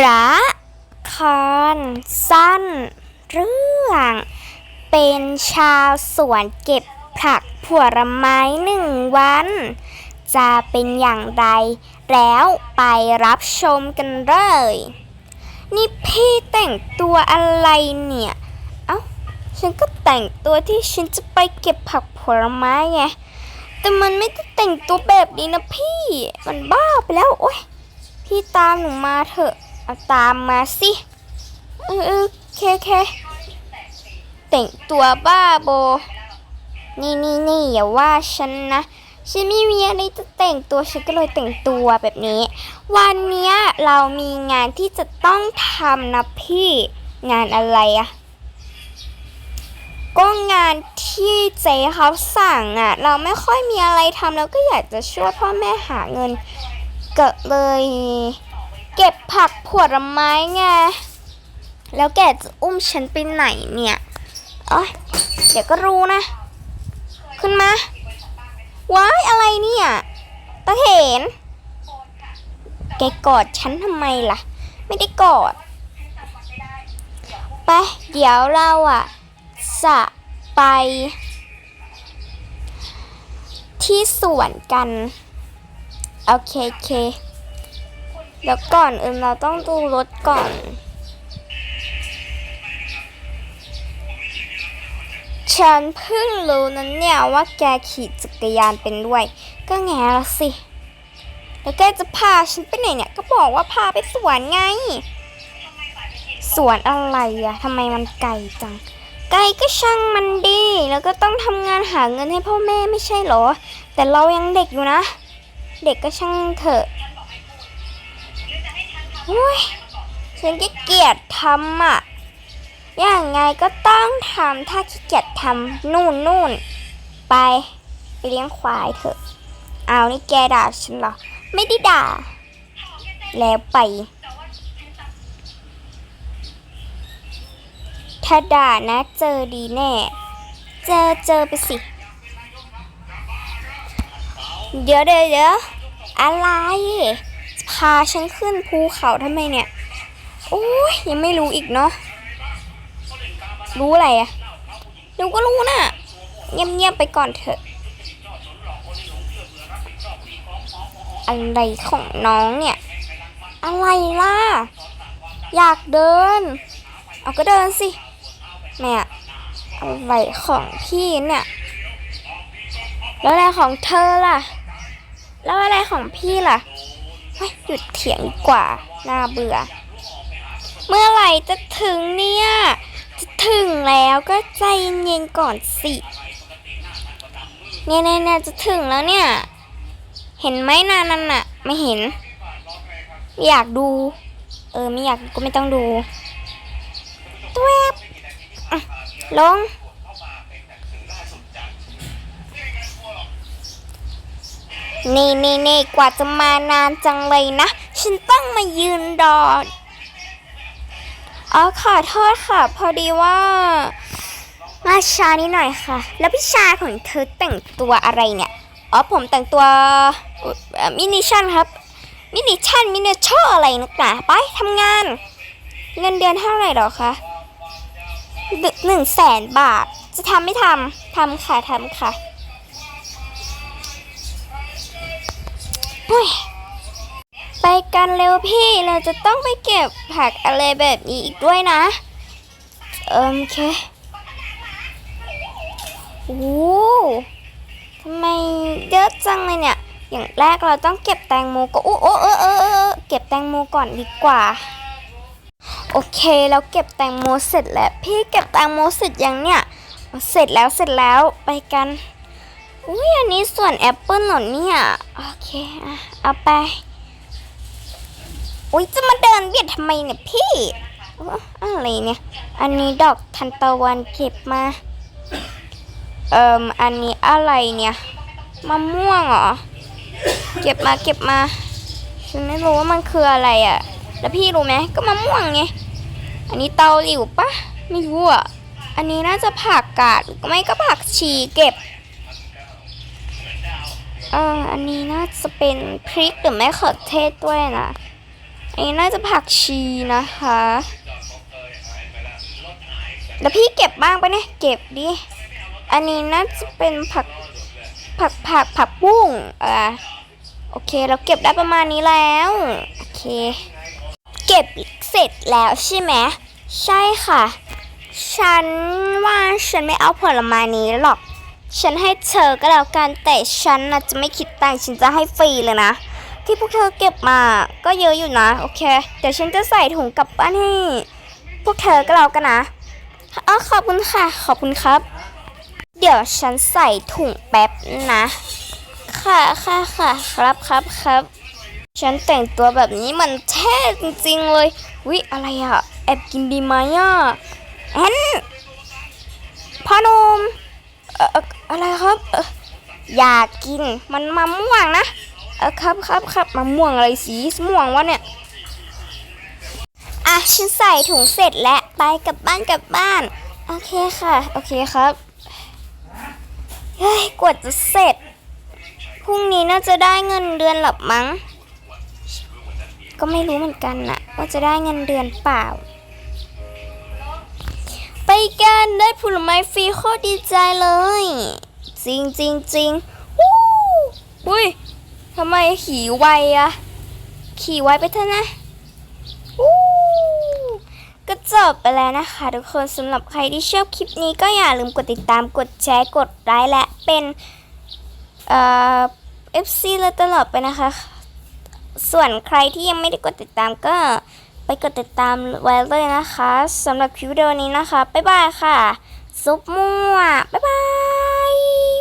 ระครสั้น เรื่อง เป็นชาวสวนเก็บผักผลไม้หนึ่งวัน จะเป็นอย่างไร แล้วไปรับชมกันเลย นี่พี่แต่งตัวอะไรเนี่ย เอ้า ฉันก็แต่งตัวที่ฉันจะไปเก็บผักผลไม้ไง แต่มันไม่ได้แต่งตัวแบบนี้นะพี่ มันบ้าไปแล้ว โอ๊ย พี่ตามหนูมาเถอะ เอาตามมาสิเออเคเคแต่งตัวบ้าโบ นี่นี่นี่อย่าว่าฉันนะ ฉันไม่มีอะไรจะแต่งตัว ฉันก็เลยแต่งตัวแบบนี้ วันเนี้ยเรามีงานที่จะต้องทำนะพี่ งานอะไรอะก็งานที่เจ๊เขาสั่งอะเราไม่ค่อยมีอะไรทำเราก็อยากจะช่วยพ่อแม่หาเงินก็เลย เก็บผักผลไม้ไง แล้วแกจะอุ้มฉันไปไหนเนี่ยโอ้ยเดี๋ยวก็รู้นะ ขึ้นมา ว้ายอะไรเนี่ยตะเห็น แกกอดฉันทำไมล่ะ ไม่ได้กอด ไป เดี๋ยวเราอะจะไป ที่สวนกัน โอเคโอเค แล้วก่อนอื่นเราต้องดูรถก่อน ฉันเพิ่งรู้นั้นเนี่ยว่าแกขี่จักรยานเป็นด้วย ก็แง่ละสิ แล้วแกจะพาฉันไปไหนเนี่ย ก็บอกว่าพาไปสวนไง สวนอะไรอะทำไมมันไกลจัง ไกลก็ช่างมันดี แล้วก็ต้องทำงานหาเงินให้พ่อแม่ไม่ใช่หรอ แต่เรายังเด็กอยู่นะ เด็กก็ช่างเถอะ อ้ยฉันก็เกียดทำอะ อย่างไงก็ต้องทำถ้าขี้เกียจทำนู่นนู่นไปไปเลี้ยงควายเถอะ เอานี่แกด่าฉันเหรอ ไม่ได้ด่า แล้วไป ถ้าด่านะเจอดีแน่ เจอเจอไปสิ เดี๋ยวเดี๋ยวเดี๋ยวอะไราฉันขึ้นภูเขาทำไมเนี่ย โอ้ยยังไม่รู้อีกเนาะ รู้อะไรอะเดี๋ยวก็รู้นะเงียบๆไปก่อนเถอะ อะไรของน้องเนี่ย อะไรล่ะ อยากเดิน เอาก็เดินสิ แม่อะไรของพี่เนี่ย แล้วอะไรของเธอล่ะ แล้วอะไรของพี่ล่ะ เฮ้หยุดเถียงกว่าน่าเบื่อ เมื่อไหร่จะถึงเนี่ย จะถึงแล้วก็ใจเย็นๆก่อนสิเนี่ยเนี่ยจะถึงแล้วเนี่ย เห็นไหมนานั่นน่ะ ไม่เห็นไม่อยากดู เออ ไม่อยากก็ไม่ต้องดูตัวลง นี่นี่นี่กว่าจะมานานจังเลยนะ ฉันต้องมายืนรออ๋อขอโทษค่ะ พอดีว่า มาช้านิดหน่อยค่ะ แล้วพี่ชายของเธอแต่งตัวอะไรเนี่ยอ๋อผมแต่งตัวมินิชั่นครับ มินิชั่นมินิชั่นอะไรนักหนาไปทำงาน เงินเดือนเท่าไหร่หรอคะหนึ่งแสนบาทจะทำไม่ทำทำค่ะทำค่ะ ฮ้ยไปกันเร็วพี่เราจะต้องไปเก็บผักอะไรแบบนี้อีกด้วยนะเอิมโอเคโอ้ทำไมเยอะจังเลยเนี่ย อย่างแรกเราต้องเก็บแตงโมก็โอ้โอ้เออเออเออเก็บแตงโมก่อนดีกว่า โอเคเราเก็บแตงโมเสร็จแล้ว พี่เก็บแตงโมเสร็จยังเนี่ย เสร็จแล้วเสร็จแล้วไปกัน อุ้ยอันนี้ส่วนแอปเปิลหรอเนี่ยโอเคอะเอาไป อุ้ยจะมาเดินเบียดทำไมเนี่ยพี่อะไรเนี่ย อันนี้ดอกทันตะวันเก็บมา เอ่มอันนี้อะไรเนี่ยมะม่วงเหรอ เก็บมาเก็บมา ฉันไม่รู้ว่ามันคืออะไรอะ่ะ แล้วพี่รู้ไหมก็มะม่วงไง อันนี้เตาหลิวปะไม่รู้อะ อันนี้น่าจะผักกาดไม่ก็ผักชีเก็บ เอออันนี้น่าจะเป็นพริกหรือไม่เขือเทศด้วยนะอันนี้น่าจะผักชีนะคะเดี๋ยวพี่เก็บบ้างปะเนี่ย เก็บดิ อันนี้น่าจะเป็นผักผักผักผักบุ้งอ่าโอเค เราเก็บได้ประมาณนี้แล้ว โอเค เก็บเสร็จแล้วใช่ไหม ใช่ค่ะ ฉันว่าฉันไม่เอาผลไม้นี้หรอก ฉันให้เธอก็แล้วกันแต่ฉันน่ะจะไม่คิดตังค์ฉันจะให้ฟรีเลยนะ ที่พวกเธอเก็บมาก็เยอะอยู่นะ โอเค เดี๋ยวฉันจะใส่ถุงกลับบ้านให้ พวกเธอก็แล้วกันนะอ๋อขอบคุณค่ะ ขอบคุณครับ เดี๋ยวฉันใส่ถุงแป๊บนะ ค่ะค่ะค่ะครับครับครับฉันแต่งตัวแบบนี้มันเท่จริงๆเลยวิอะไรอะแอบกินดีไหมอะแอนพ่อหนมเอ่อ อะไรครับเอออยากกินมันมะม่วงนะเออครับครับครับมะม่วงอะไรสีม่วงวะเนี่ยอะฉันใส่ถุงเสร็จแล้วไปกลับบ้านกลับบ้าน โอเคค่ะ โอเคครับเฮ้ยกว่าจะเสร็จพรุ่งนี้น่าจะได้เงินเดือนหลับมั้ง ก็ไม่รู้เหมือนกันนะว่าจะได้เงินเดือนเปล่า ไปกันได้ผลไม้ฟรีโคตรดีใจเลย จริงจริงจริงวู้อุ้ยทำไมขี่ไวอะขี่ไวไปเถอะนะวู้ก็จบไปแล้วนะคะทุกคนสำหรับใครที่ชอบคลิปนี้ก็อย่าลืมกดติดตามกดแชร์กดไลค์และเป็นเอ่อ FC เลยตลอดไปนะคะ ส่วนใครที่ยังไม่ได้กดติดตามก็ไปกดติดตามไว้เลยนะคะสำหรับคลิปวิดีโอนี้นะคะ บ๊ายบายค่ะ ซุปมั่วบ๊ายบาย